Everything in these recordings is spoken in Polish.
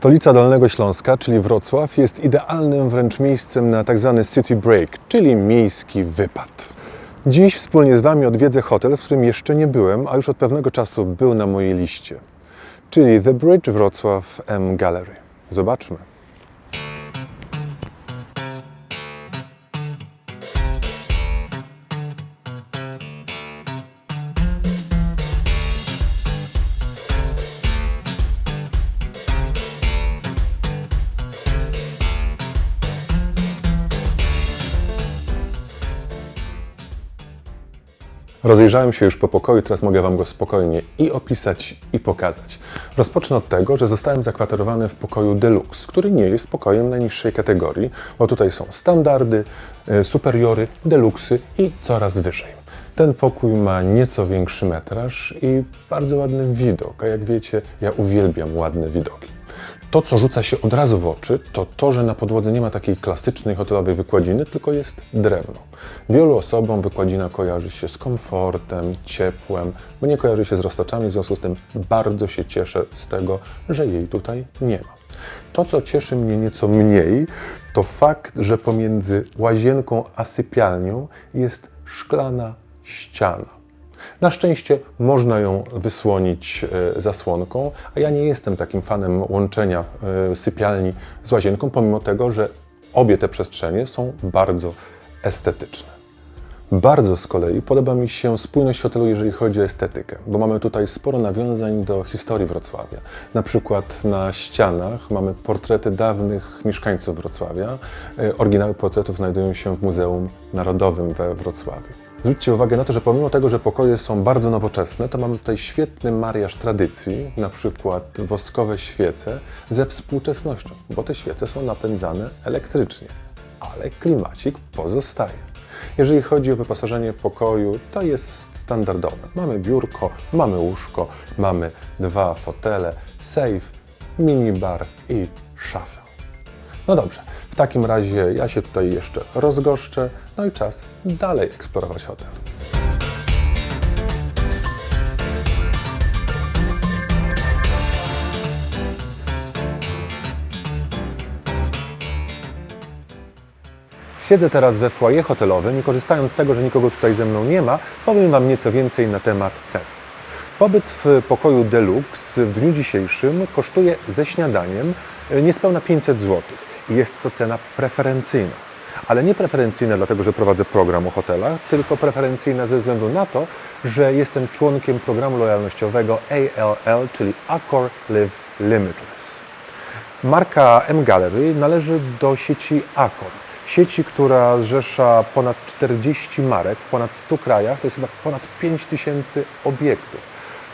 Stolica Dolnego Śląska, czyli Wrocław, jest idealnym wręcz miejscem na tak zwany city break, czyli miejski wypad. Dziś wspólnie z Wami odwiedzę hotel, w którym jeszcze nie byłem, a już od pewnego czasu był na mojej liście, czyli The Bridge Wrocław M Gallery. Zobaczmy. Rozejrzałem się już po pokoju, teraz mogę Wam go spokojnie i opisać, i pokazać. Rozpocznę od tego, że zostałem zakwaterowany w pokoju deluxe, który nie jest pokojem najniższej kategorii, bo tutaj są standardy, y, superiory, deluxy i coraz wyżej. Ten pokój ma nieco większy metraż i bardzo ładny widok, a jak wiecie, ja uwielbiam ładne widoki. To, co rzuca się od razu w oczy, to to, że na podłodze nie ma takiej klasycznej hotelowej wykładziny, tylko jest drewno. Wielu osobom wykładzina kojarzy się z komfortem, ciepłem, bo nie kojarzy się z roztoczami, w związku z tym bardzo się cieszę z tego, że jej tutaj nie ma. To, co cieszy mnie nieco mniej, to fakt, że pomiędzy łazienką a sypialnią jest szklana ściana. Na szczęście można ją wysłonić e, zasłonką, a ja nie jestem takim fanem łączenia e, sypialni z łazienką, pomimo tego, że obie te przestrzenie są bardzo estetyczne. Bardzo z kolei podoba mi się spójność hotelu, jeżeli chodzi o estetykę, bo mamy tutaj sporo nawiązań do historii Wrocławia. Na przykład na ścianach mamy portrety dawnych mieszkańców Wrocławia. E, Oryginały portretów znajdują się w Muzeum Narodowym we Wrocławiu. Zwróćcie uwagę na to, że pomimo tego, że pokoje są bardzo nowoczesne, to mamy tutaj świetny mariaż tradycji, na przykład woskowe świece ze współczesnością, bo te świece są napędzane elektrycznie, ale klimacik pozostaje. Jeżeli chodzi o wyposażenie pokoju, to jest standardowe. Mamy biurko, mamy łóżko, mamy dwa fotele, safe, minibar i szafę. No dobrze, w takim razie ja się tutaj jeszcze rozgoszczę, no i czas dalej eksplorować hotel. Siedzę teraz we foyer hotelowym i korzystając z tego, że nikogo tutaj ze mną nie ma, powiem Wam nieco więcej na temat cen. Pobyt w pokoju deluxe w dniu dzisiejszym kosztuje ze śniadaniem e, niespełna 500 zł i jest to cena preferencyjna. Ale nie preferencyjna dlatego, że prowadzę program o hotelach, tylko preferencyjna ze względu na to, że jestem członkiem programu lojalnościowego ALL, czyli Accor Live Limitless. Marka M Gallery należy do sieci Accor. Sieci, która zrzesza ponad 40 marek w ponad 100 krajach, to jest chyba ponad 5000 obiektów.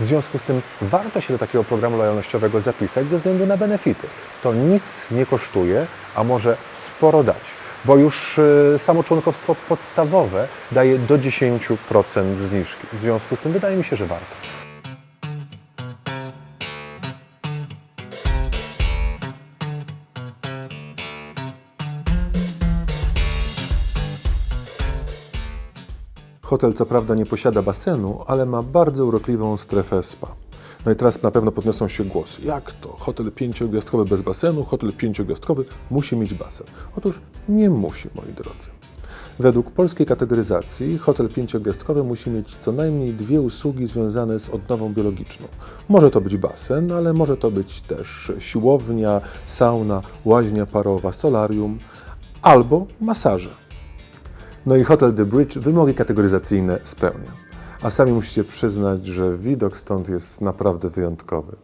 W związku z tym warto się do takiego programu lojalnościowego zapisać ze względu na benefity. To nic nie kosztuje, a może sporo dać, bo już y, samo członkostwo podstawowe daje do 10% zniżki. W związku z tym wydaje mi się, że warto. Hotel co prawda nie posiada basenu, ale ma bardzo urokliwą strefę spa. No i teraz na pewno podniosą się głosy. Jak to? Hotel pięciogwiazdkowy bez basenu, hotel pięciogwiazdkowy musi mieć basen. Otóż nie musi, moi drodzy. Według polskiej kategoryzacji hotel pięciogwiazdkowy musi mieć co najmniej dwie usługi związane z odnową biologiczną. Może to być basen, ale może to być też siłownia, sauna, łaźnia parowa, solarium albo masaże. No i hotel The Bridge wymogi kategoryzacyjne spełnia. A sami musicie przyznać, że widok stąd jest naprawdę wyjątkowy.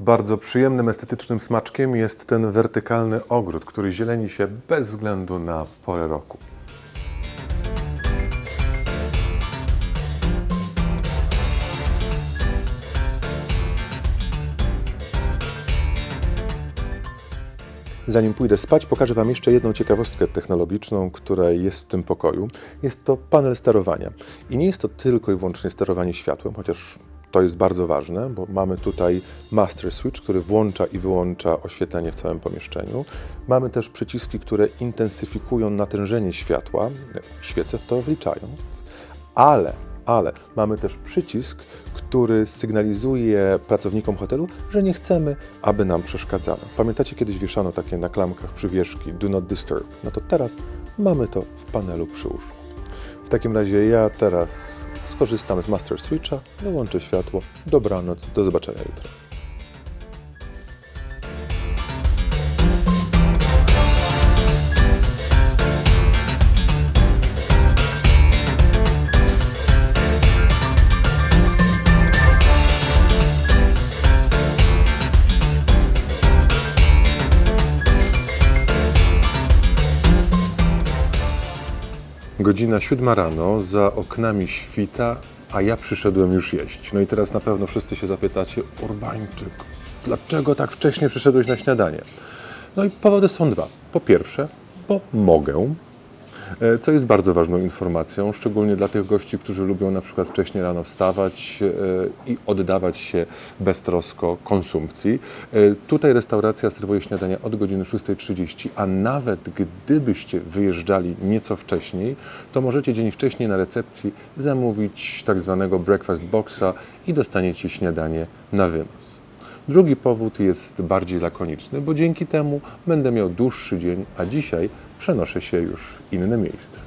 Bardzo przyjemnym, estetycznym smaczkiem jest ten wertykalny ogród, który zieleni się bez względu na porę roku. Zanim pójdę spać, pokażę Wam jeszcze jedną ciekawostkę technologiczną, która jest w tym pokoju. Jest to panel sterowania. I nie jest to tylko i wyłącznie sterowanie światłem, chociaż to jest bardzo ważne, bo mamy tutaj master switch, który włącza i wyłącza oświetlenie w całym pomieszczeniu. Mamy też przyciski, które intensyfikują natężenie światła, świece w to wliczając. Ale, ale mamy też przycisk, który sygnalizuje pracownikom hotelu, że nie chcemy, aby nam przeszkadzano. Pamiętacie, kiedyś wieszano takie na klamkach przywieszki Do Not Disturb? No to teraz mamy to w panelu przy łóżku. W takim razie ja teraz skorzystam z Master Switcha, wyłączę światło. Dobranoc, do zobaczenia jutro. Godzina siódma rano, za oknami świta, a ja przyszedłem już jeść. No i teraz na pewno wszyscy się zapytacie, Urbańczyk, dlaczego tak wcześnie przyszedłeś na śniadanie? No i powody są dwa. Po pierwsze, bo mogę, co jest bardzo ważną informacją, szczególnie dla tych gości, którzy lubią na przykład wcześnie rano wstawać e, i oddawać się beztrosko konsumpcji. E, Tutaj restauracja serwuje śniadania od godziny 6.30, a nawet gdybyście wyjeżdżali nieco wcześniej, to możecie dzień wcześniej na recepcji zamówić tak zwanego breakfast boxa i dostaniecie śniadanie na wynos. Drugi powód jest bardziej lakoniczny, bo dzięki temu będę miał dłuższy dzień, a dzisiaj przenoszę się już w inne miejsce.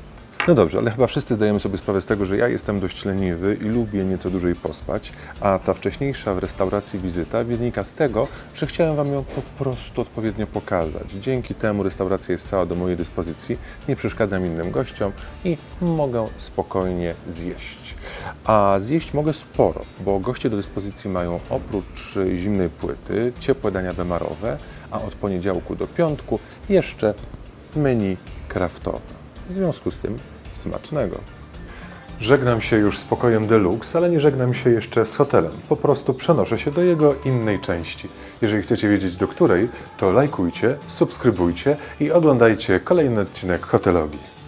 No dobrze, ale chyba wszyscy zdajemy sobie sprawę z tego, że ja jestem dość leniwy i lubię nieco dłużej pospać, a ta wcześniejsza w restauracji wizyta wynika z tego, że chciałem Wam ją po prostu odpowiednio pokazać. Dzięki temu restauracja jest cała do mojej dyspozycji, nie przeszkadzam innym gościom i mogę spokojnie zjeść. A zjeść mogę sporo, bo goście do dyspozycji mają oprócz zimnej płyty ciepłe dania bemarowe, a od poniedziałku do piątku jeszcze menu kraftowe. W związku z tym smacznego. Żegnam się już z pokojem Deluxe, ale nie żegnam się jeszcze z hotelem. Po prostu przenoszę się do jego innej części. Jeżeli chcecie wiedzieć do której, to lajkujcie, subskrybujcie i oglądajcie kolejny odcinek Hotelogii.